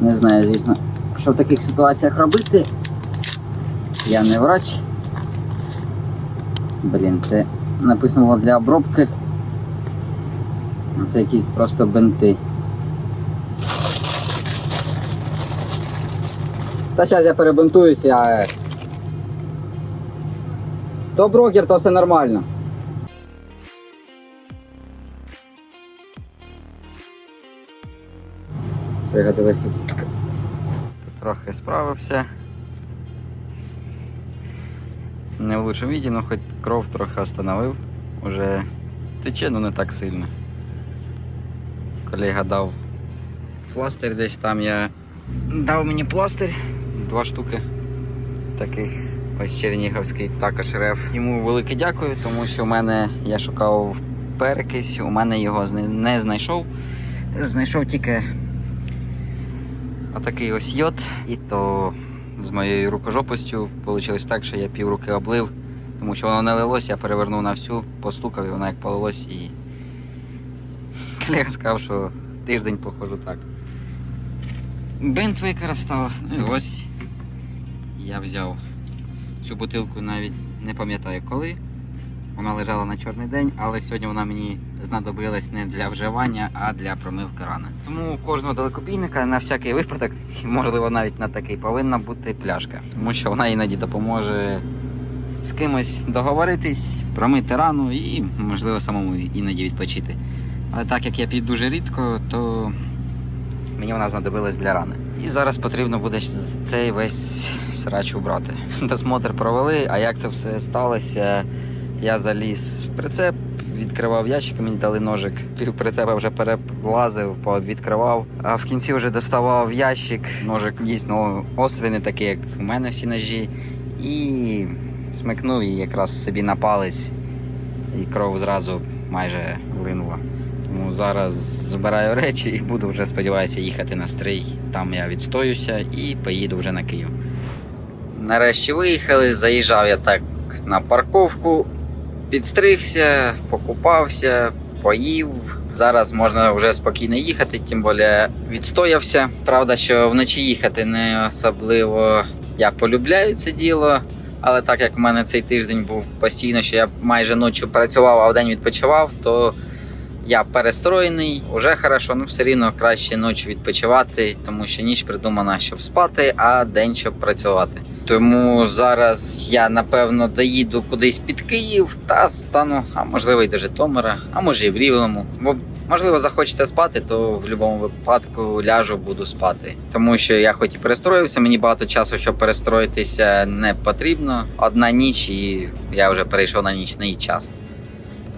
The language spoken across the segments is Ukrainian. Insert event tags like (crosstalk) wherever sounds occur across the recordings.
Не знаю, звісно, що в таких ситуаціях робити. Я не врач. Блін, це написано для обробки. Це якісь просто бинти. Та зараз я перебинтуюся. То брокер, то все нормально. Пригодилися. Трохи справився. Не в лучшому віді, але хоч кров трохи остановив. Уже тече, ну не так сильно. Колега дав пластир десь там я дав мені пластир. Два штуки таких. Ось Чернігівський також реф. Йому велике дякую, тому що в мене я шукав перекись, у мене його не знайшов. Знайшов тільки отакий ось йод, і то з моєю рукожопостю вийшло так, що я пів руки облив, тому що воно не лилось, я перевернув на всю, постукав і воно як полилось і колега сказав, що тиждень походжу так. Бинт використав, ну і ось я взяв цю бутилку навіть не пам'ятаю коли. Вона лежала на чорний день, але сьогодні вона мені знадобилась не для вживання, а для промивки рани. Тому у кожного далекобійника на всякий випадок, і, можливо, навіть на такий, повинна бути пляшка, тому що вона іноді допоможе з кимось договоритись, промити рану і, можливо, самому іноді відпочити. Але так як я п'ю дуже рідко, то мені вона знадобилась для рани. І зараз потрібно буде цей весь срач убрати. (laughs) Досмотр провели, а як це все сталося? Я заліз в прицеп, відкривав ящик, мені дали ножик. Пів прицепа вже перелазив, відкривав. А в кінці вже доставав ящик. Ножик дійсно острий, не такий, як у мене всі ножі. І смикнув її якраз собі на палець, і кров зразу майже влинула. Зараз збираю речі і буду вже, сподіваюся, їхати на стрий. Там я відстоюся і поїду вже на Київ. Нарешті виїхали, заїжджав я так на парковку, підстригся, покупався, поїв. Зараз можна вже спокійно їхати, тим більше відстоявся. Правда, що вночі їхати не особливо я полюбляю це діло. Але так як в мене цей тиждень був постійно, що я майже ночі працював, а вдень відпочивав, то я перестроєний, уже хорошо, ну все рівно краще ночі відпочивати, тому що ніч придумана, щоб спати, а день щоб працювати. Тому зараз я напевно доїду кудись під Київ та стану, а можливо й до Житомира, а може і в Рівному. Бо можливо захочеться спати, то в будь-якому випадку ляжу, буду спати. Тому що я хоч і перестроївся, мені багато часу, щоб перестроїтися, не потрібно. Одна ніч, і я вже перейшов на нічний час.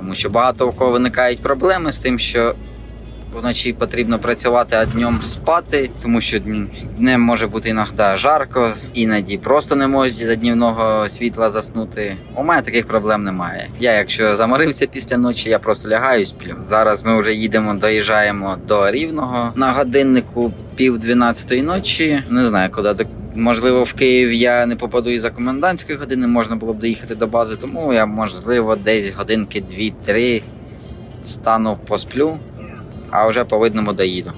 Тому що багато у кого виникають проблеми з тим, що вночі потрібно працювати, а днем спати, тому що днем може бути іноді жарко, іноді просто не можуть за днівного світла заснути. У мене таких проблем немає. Я, якщо заморився після ночі, я просто лягаю і сплю. Зараз ми вже їдемо, доїжджаємо до рівного на годиннику пів дванадцятої ночі. Не знаю, куди до. Можливо, в Київ я не попаду і за комендантської години, можна було б доїхати до бази, тому я, можливо, десь годинки 2-3 стану посплю, а вже по видному доїду.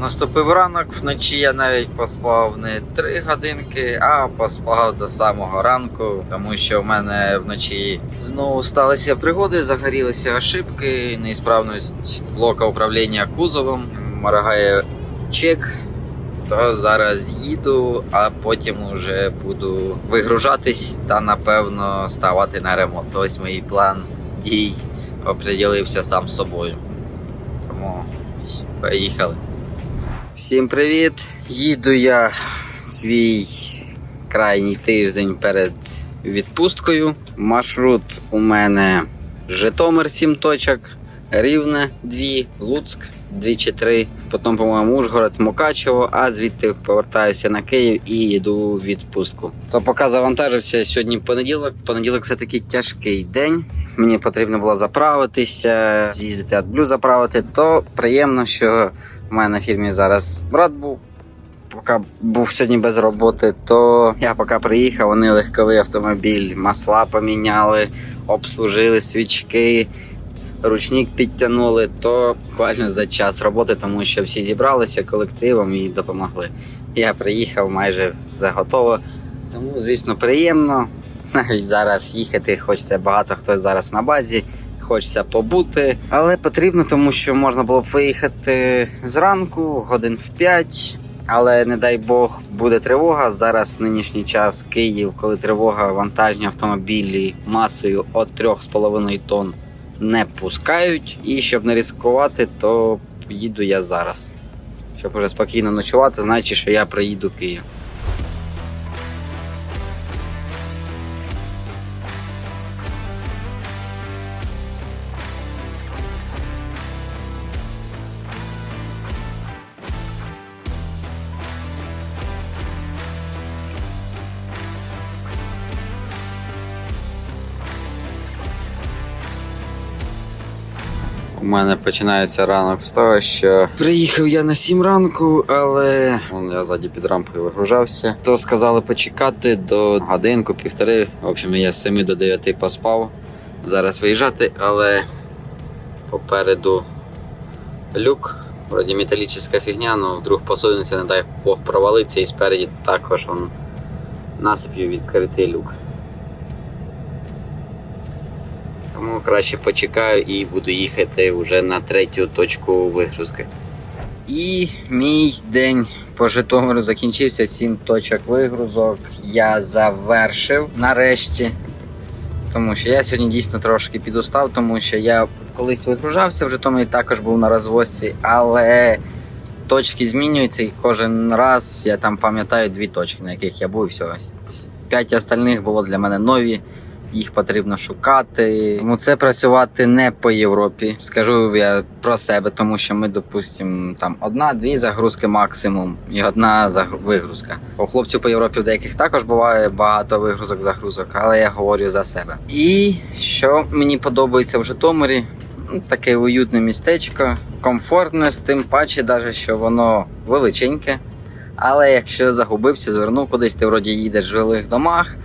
Наступив ранок, вночі я навіть поспав не 3 годинки, а поспав до самого ранку, тому що в мене вночі знову сталися пригоди, загорілися ошибки, неісправність блока управління кузовом, моргає чек. То зараз їду, а потім вже буду вигружатись та напевно ставати на ремонт. Ось мій план дій оприділився сам собою. Тому поїхали. Всім привіт! Їду я свій крайній тиждень перед відпусткою. Маршрут у мене Житомир 7 точок, Рівне 2, Луцьк 2 чи 3, потім, по-моєму, Ужгород, Мукачево, а звідти повертаюся на Київ і йду в відпустку. То поки завантажився сьогодні понеділок. Понеділок все таки тяжкий день. Мені потрібно було заправитися, з'їздити AdBlue заправити. То приємно, що в мене на фірмі зараз брат був. Поки був сьогодні без роботи, то я поки приїхав, вони легковий автомобіль, масла поміняли, обслужили свічки, ручник підтягнули, то буквально за час роботи, тому що всі зібралися колективом і допомогли. Я приїхав майже заготово. Тому, звісно, приємно. Навіть зараз їхати хочеться багато хто зараз на базі, хочеться побути. Але потрібно, тому що можна було б виїхати зранку, годин в 5. Але не дай Бог буде тривога. Зараз в нинішній час Київ, коли тривога, вантажні автомобілі масою від 3,5 тонн не пускають. І щоб не ризикувати, то їду я зараз. Щоб уже спокійно ночувати, значить, що я приїду в Київ. У мене починається ранок з того, що приїхав я на 7 ранку, але Вон я ззаді під рампою вигружався. То сказали почекати до годинку, півтори. В общем, я з 7 до 9 поспав. Зараз виїжджати, але попереду люк. Вроді металічна фігня, але вдруг посунеться, не дай Бог провалиться, і спереді також он насипів відкритий люк. Тому краще почекаю і буду їхати вже на третю точку вигрузки. І мій день по Житомиру закінчився. Сім точок вигрузок. Я завершив нарешті. Тому що я сьогодні дійсно трошки підустав, тому що я колись вигружався в Житомирі, також був на розвозці, але точки змінюються і кожен раз я там пам'ятаю дві точки, на яких я був, і все. П'ять остальних було для мене нові їх потрібно шукати. Тому це працювати не по Європі. Скажу я про себе, тому що ми, допустимо, там одна-дві загрузки максимум і одна вигрузка. У хлопців по Європі в деяких також буває багато вигрузок, загрузок, але я говорю за себе. І що мені подобається в Житомирі, Ну, таке уютне містечко, комфортне, з тим паче, навіть що воно величеньке. Але якщо загубився, звернув кудись, ти вроді їдеш в жилих домах.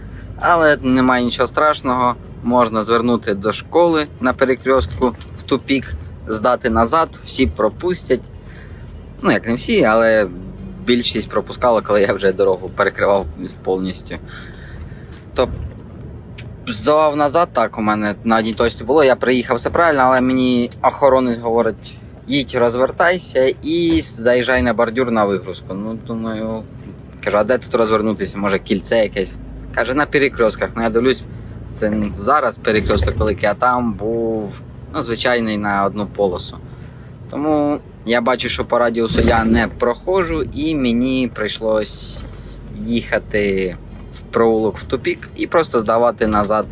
Але немає нічого страшного. Можна звернути до школи на перекрестку в тупік, здати назад, всі пропустять. Ну, як не всі, але більшість пропускала, коли я вже дорогу перекривав повністю. То здавав назад, так у мене на одній точці було. Я приїхав все правильно, але мені охоронець говорить: їдь, розвертайся і заїжджай на бордюр на вигрузку. Ну, думаю, кажу, а де тут розвернутися? Може кільце якесь? Каже, на перекрестках. Ну я дивлюсь, це зараз перекресток великий, а там був ну, звичайний на одну полосу. Тому я бачу, що по радіусу я не проходжу, і мені прийшлось їхати в проулок в тупік і просто здавати назад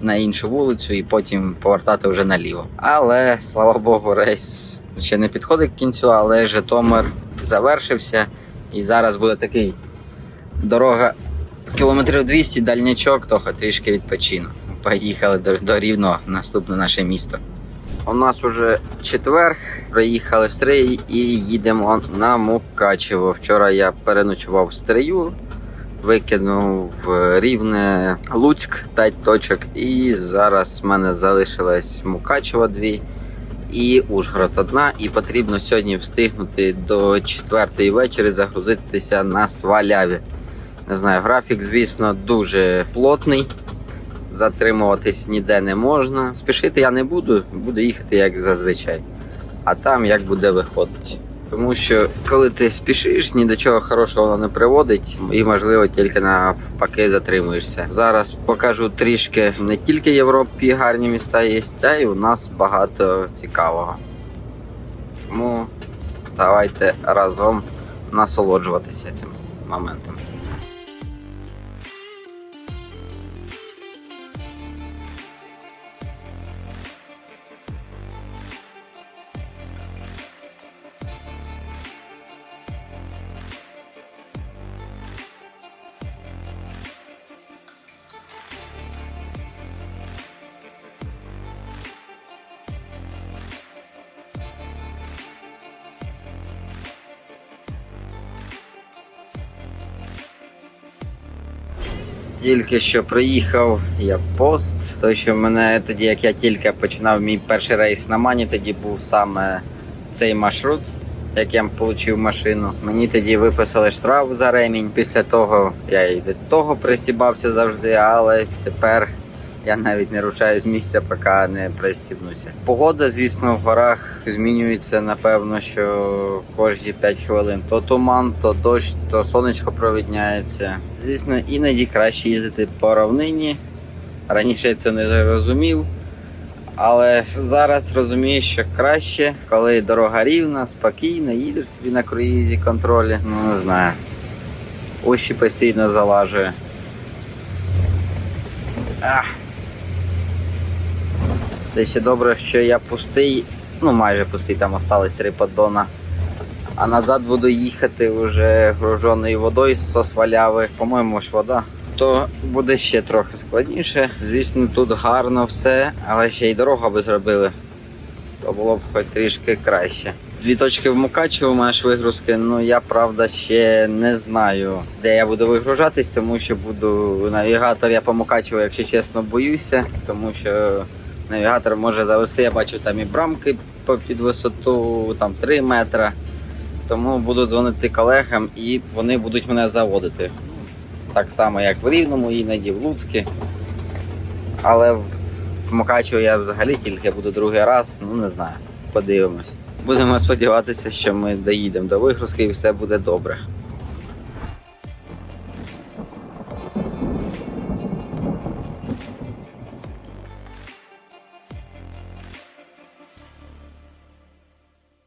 на іншу вулицю і потім повертати вже наліво. Але слава Богу, рейс ще не підходить к кінцю, але Житомир завершився. І зараз буде такий дорога кілометрів 200 дальнячок, трохи трішки відпочину. Поїхали до, до Рівного, наступне наше місто. У нас уже четвер, приїхали з Стрий і їдемо на Мукачево. Вчора я переночував в Стрию, викинув Рівне Луцьк 5 точок, і зараз в мене залишилось Мукачево 2 і Ужгород одна. І потрібно сьогодні встигнути до четвертої вечора загрузитися на сваляві. Не знаю, графік, звісно, дуже плотний. Затримуватись ніде не можна. Спішити я не буду, буду їхати як зазвичай. А там як буде виходити. Тому що коли ти спішиш, ні до чого хорошого воно не приводить, і можливо тільки навпаки затримуєшся. Зараз покажу трішки не тільки Європі гарні міста є, а й у нас багато цікавого. Тому давайте разом насолоджуватися цим моментом. Тільки що приїхав я пост. Той, що мене тоді, як я тільки починав мій перший рейс на мані, тоді був саме цей маршрут, як я отримав машину. Мені тоді виписали штраф за ремінь. Після того я і до того присібався завжди, але тепер я навіть не рушаю з місця, поки не пристібнуся. Погода, звісно, в горах змінюється, напевно, що кожні 5 хвилин. То туман, то дощ, то сонечко провідняється. Звісно, іноді краще їздити по равнині. Раніше я це не розумів. Але зараз розумію, що краще, коли дорога рівна, спокійна, їдеш собі на круїзі контролі. Ну не знаю. Уші постійно залажує. Ах. Це ще добре, що я пустий, ну майже пустий, там осталось три поддона. А назад буду їхати вже груженою водою з сосваляви. По-моєму ж вода. То буде ще трохи складніше. Звісно, тут гарно все, але ще й дорогу би зробили. То було б хоч трішки краще. Дві точки в Мукачево маєш вигрузки. Ну я правда ще не знаю, де я буду вигружатись, тому що буду навігатор. Я по Мукачеву, якщо чесно, боюся, тому що навігатор може завести. Я бачу там і брамки під висоту, там 3 метри. Тому буду дзвонити колегам і вони будуть мене заводити. Так само, як в Рівному, іноді в Луцькі. Але в Мукачево я взагалі тільки буду другий раз, ну не знаю. Подивимось. Будемо сподіватися, що ми доїдемо до вигрузки і все буде добре.